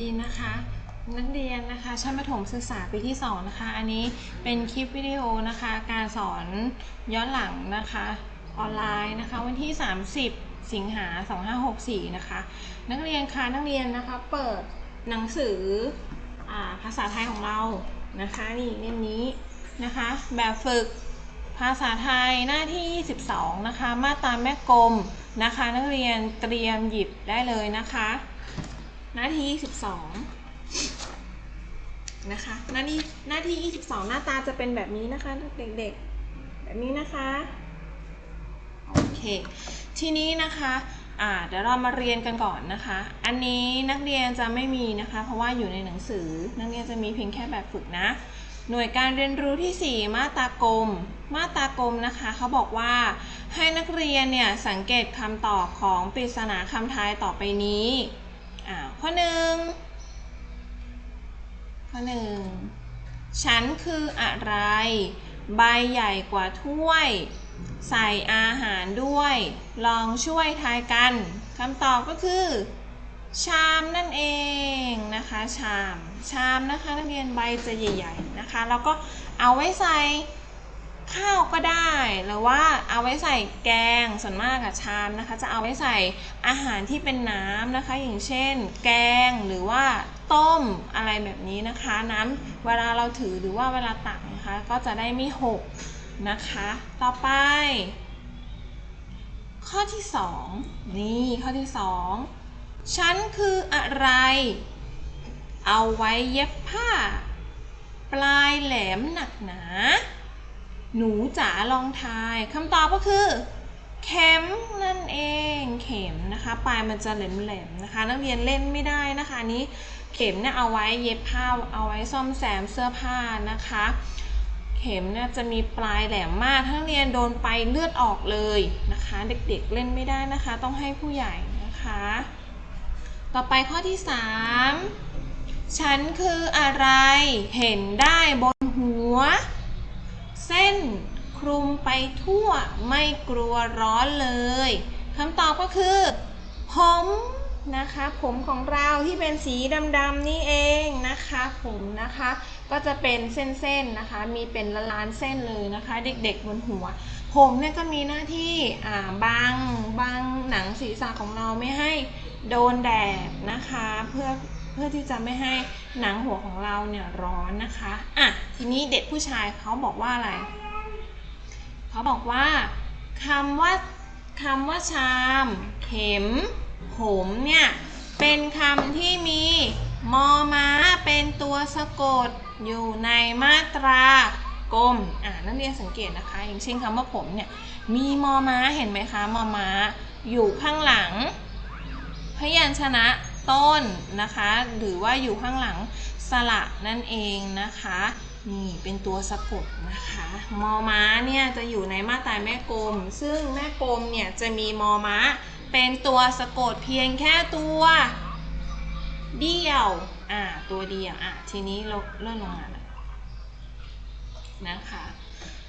ดีนะคะนักเรียนนะคะชั้นประถมศึกษาปีที่2นะคะ อันนี้เป็นคลิปวิดีโอนะคะ การสอนย้อนหลังนะคะออนไลน์นะคะ วันที่ 30 สิงหา 2564 นะคะ นักเรียนคะนักเรียนนะคะเปิดหนังสืออภาษาไทยของเรานะคะนี่เล่มนี้นะคะ แบบฝึกภาษาไทยหน้าที่22นะคะ มาตราแม่กลมนะคะ นักเรียนเตรียมหยิบได้เลยนะคะ หน้าที่ 22 นะคะ หน้าที่หน้าที่ 22 หน้าตาจะเป็นแบบนี้นะคะเด็กๆ แบบนี้นะคะ โอเค ทีนี้นะคะเดี๋ยวเรามาเรียนกันก่อนนะคะ อันนี้นักเรียนจะไม่มีนะคะ เพราะว่าอยู่ในหนังสือ นักเรียนจะมีเพียงแค่แบบฝึกนะ หน่วยการเรียนรู้ที่ 4 มาตากลม มาตากลมนะคะ เขาบอกว่าให้นักเรียนเนี่ยสังเกตคำตอบของปริศนาคำทายต่อไปนี้ อ่าข้อหนึ่งข้อหนึ่งฉันคืออะไร ใบใหญ่กว่าถ้วย ใส่อาหารด้วย ลองช่วยทายกันคำตอบก็คือ ชามนั่นเองนะคะชาม ชามนะคะนักเรียนใบจะใหญ่ ๆนะคะ แล้วก็เอาไว้ใส่ ข้าวก็ได้หรือว่าเอาไว้ใส่แกงส่วนมากอะชามนะคะ จะเอาไว้ใส่อาหารที่เป็นน้ำนะคะ อย่างเช่น แกงหรือว่าต้มอะไรแบบนี้นะคะ น้ำเวลาเราถือหรือว่าเวลาตักนะคะ ก็จะได้ไม่หกนะคะ ต่อไป ข้อที่สองนี่ข้อที่สองฉันคืออะไร เอาไว้เย็บผ้า ปลายแหลมหนักหนา หนูจ๋าลองทายคำตอบก็คือ เข็มนั่นเองเข็มนะคะปลายมันจะแหลมๆนะคะ นักเรียนเล่นไม่ได้นะคะนี้เข็มเนี่ยเอาไว้เย็บผ้าเอาไว้ซ่อมแซมเสื้อผ้านะคะ เข็มเนี่ยจะมีปลายแหลมมากถ้านเรียนโดนไปเลือดออกเลยนะคะ เด็กๆเล่นไม่ได้นะคะ ต้องให้ผู้ใหญ่นะคะ ต่อไปข้อที่ 3 ฉันคืออะไรเห็นได้บนหัว เส้นคลุมไปทั่วไม่กลัวร้อนเลยคำตอบก็คือ ผมนะคะ ผมของเราที่เป็นสีดำๆนี่เองนะคะ ผมนะคะ ก็จะเป็นเส้นๆนะคะ มีเป็นละล้านเส้นเลยนะคะ เด็กๆบนหัว ผมเนี่ยก็มีหน้าที่อ่าบังบังหนังศีรษะของเราไม่ให้โดนแดดนะคะ เพื่อ เพื่อที่จะไม่ให้หนังหัวของเราเนี่ยร้อนนะคะอะทีนี้เด็กผู้ชายเขาบอกว่าอะไร เขาบอกว่าคำว่าคำว่าชาม เข็ม ผมเนี่ยเป็นคำที่มีมอม้าเป็นตัวสะกดอยู่ในมาตรากลมอ่านักเรียนสังเกตนะคะ อย่างเช่นคำว่าผมเนี่ยมีมอม้าเห็นไหมคะมอม้าอยู่ข้างหลัง พยัญชนะ ต้นนะคะ หรือว่าอยู่ข้างหลังสระนั่นเองนะคะนี่เป็นตัวสะกดนะคะมอม้าเนี่ยจะอยู่ในมาตราแม่กลม ซึ่งแม่กลมเนี่ยจะมีมอม้าเป็นตัวสะกดเพียงแค่ตัวเดียวอ่าตัวเดียวอะทีนี้เราเลื่อนลงมาแล้วนะคะ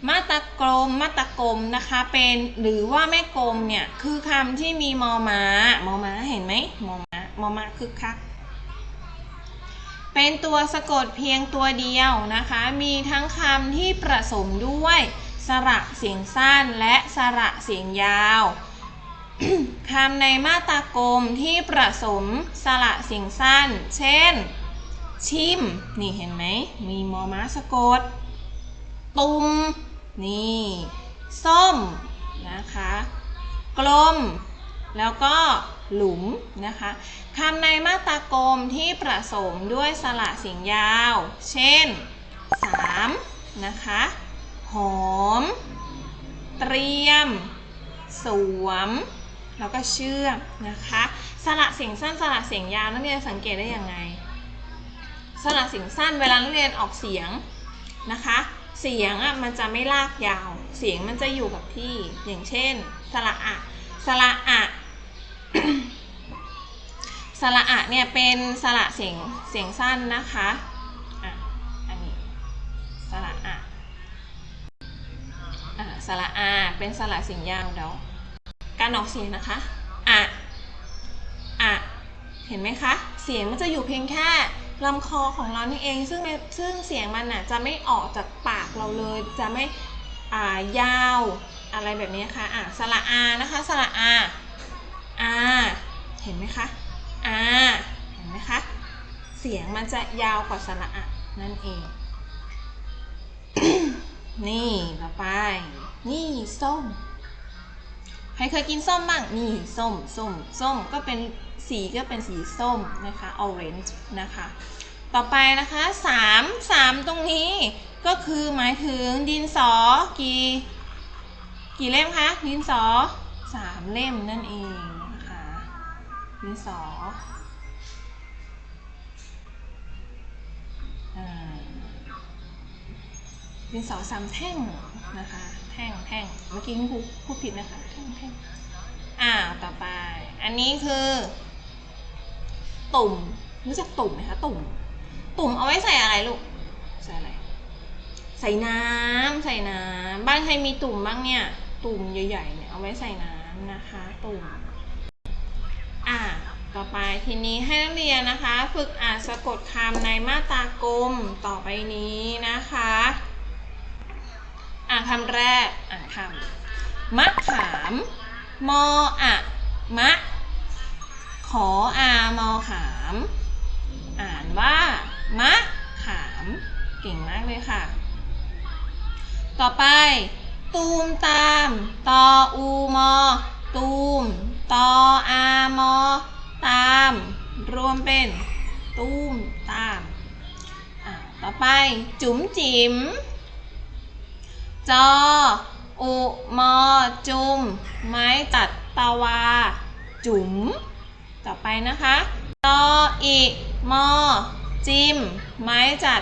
มาตรากลมมาตรากลมนะคะเป็นหรือว่าแม่กลมเนี่ยคือคำที่มีมอม้ามอม้าเห็นไหมมอม้า มอมาคึกคัก เป็นตัวสะกดเพียงตัวเดียวนะคะ มีทั้งคำที่ผสมด้วย สระเสียงสั้นและสระเสียงยาวคำในมาตรากลมที่ผสมสระเสียงสั้น เช่น ชิม นี่เห็นไหม มีมอม้าสะกด ตุม นี่ ส้ม นะคะ กลม แล้วก็ หลุมนะคะคำในมาตรากลมที่ผสมด้วยสระเสียงยาว เช่นสามนะคะหอม เตรียม สวม แล้วก็เชื่อมนะคะ สระเสียงสั้นสระเสียงยาวนักเรียนสังเกตได้ยังไง สระเสียงสั้นเวลานักเรียนออกเสียงนะคะ เสียงอะมันจะไม่ลากยาว เสียงมันจะอยู่กับที่ อย่างเช่น สระอะ สระอะ สระอะเนี่ยเป็นสระเสียงเสียงสั้นนะคะอะอันนี้สระอะอะสระอาเป็นสระเสียงยาวเดี๋ยวการออกเสียงนะคะอะอะเห็นไหมคะ เสียงมันจะอยู่เพียงแค่ลำคอของเรานี่เอง ซึ่งซึ่งเสียงมันน่ะจะไม่ออกจากปากเราเลย จะไม่อ่ายาวอะไรแบบนี้ค่ะอะสระอานะคะสระอา อาเห็นไหมคะอาเห็นไหมคะ เสียงมันจะยาวกว่าสระอะนั่นเอง นี่ต่อไป นี่ส้ม ใครเคยกินส้มบ้าง นี่ส้ม ส้ม ส้ม ก็เป็นสีก็เป็นสีส้มนะคะ orange นะคะ ต่อไปนะคะสามสามตรงนี้ก็คือหมายถึงดินสอกี่ กี่เล่มคะ ดินสอสามเล่มนั่นเอง ดินสออ่าดินสอสามแท่งนะคะ แท่งแท่งเมื่อกี้คุณครูพูดผิดนะคะ แท่งแท่งอ่าต่อไป อันนี้คือ ตุ่มรู้จักตุ่มไหมคะ ตุ่ม ตุ่มเอาไว้ใส่อะไรลูก ใส่อะไร ใส่น้ำใส่น้ำบ้านใครมีตุ่มบ้างเนี่ย ตุ่มใหญ่ๆเนี่ยเอาไว้ใส่น้ำนะคะ ตุ่ม ต่อไปทีนี้ให้นักเรียนนะคะ ฝึกอ่านสะกดคำในมาตรากลมต่อไปนี้นะคะ อ่านคำแรกอ่านคำมะขาม มออะมะ ขออามอขาม อ่านว่ามะขาม เก่งมากเลยค่ะ ต่อไป ตูมตาม ตออูมอตูม ตออามอ ตาม รวมเป็นตุ้มตามอะต่อไปจุ๋มจิ๋มจออุมอจุม ไม้จัดตาวา จุ๋ม ต่อไปนะคะตออิมอจิม ไม้จัด